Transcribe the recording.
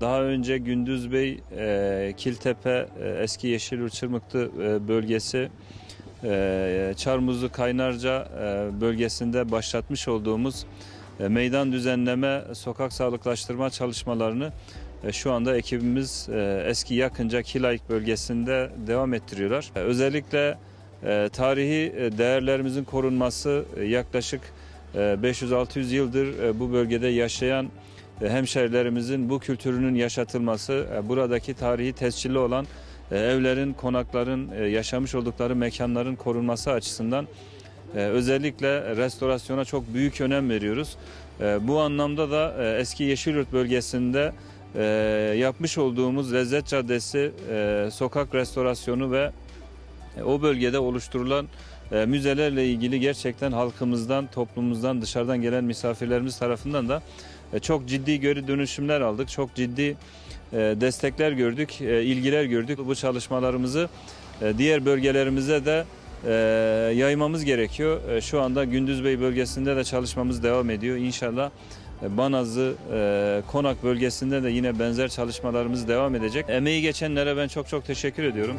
önce Gündüzbey, e, Kiltepe, e, Eski Yeşilyurt Çırmıklı e, bölgesi, e, Çarmuzlu Kaynarca e, bölgesinde başlatmış olduğumuz e, meydan düzenleme, sokak sağlıklaştırma çalışmalarını e, şu anda ekibimiz e, eski yakınca Kilayık bölgesinde devam ettiriyorlar. E, Özellikle e, tarihi e, değerlerimizin korunması e, yaklaşık e, 500-600 yıldır e, bu bölgede yaşayan e, hemşerilerimizin bu kültürünün yaşatılması, e, buradaki tarihi tescilli olan e, evlerin, konakların, e, yaşamış oldukları mekanların korunması açısından e, özellikle restorasyona çok büyük önem veriyoruz. E, Bu anlamda da e, eski Yeşilyurt bölgesinde e, yapmış olduğumuz Lezzet Caddesi e, sokak restorasyonu ve e, o bölgede oluşturulan e, müzelerle ilgili gerçekten halkımızdan, toplumumuzdan, dışarıdan gelen misafirlerimiz tarafından da e, çok ciddi geri dönüşümler aldık. Çok ciddi e, destekler gördük, e, ilgiler gördük. Bu çalışmalarımızı diğer bölgelerimize de yaymamız gerekiyor. Şu anda Gündüzbey bölgesinde de çalışmamız devam ediyor. İnşallah Banazı, e, Konak bölgesinde de yine benzer çalışmalarımız devam edecek. Emeği geçenlere ben çok çok teşekkür ediyorum.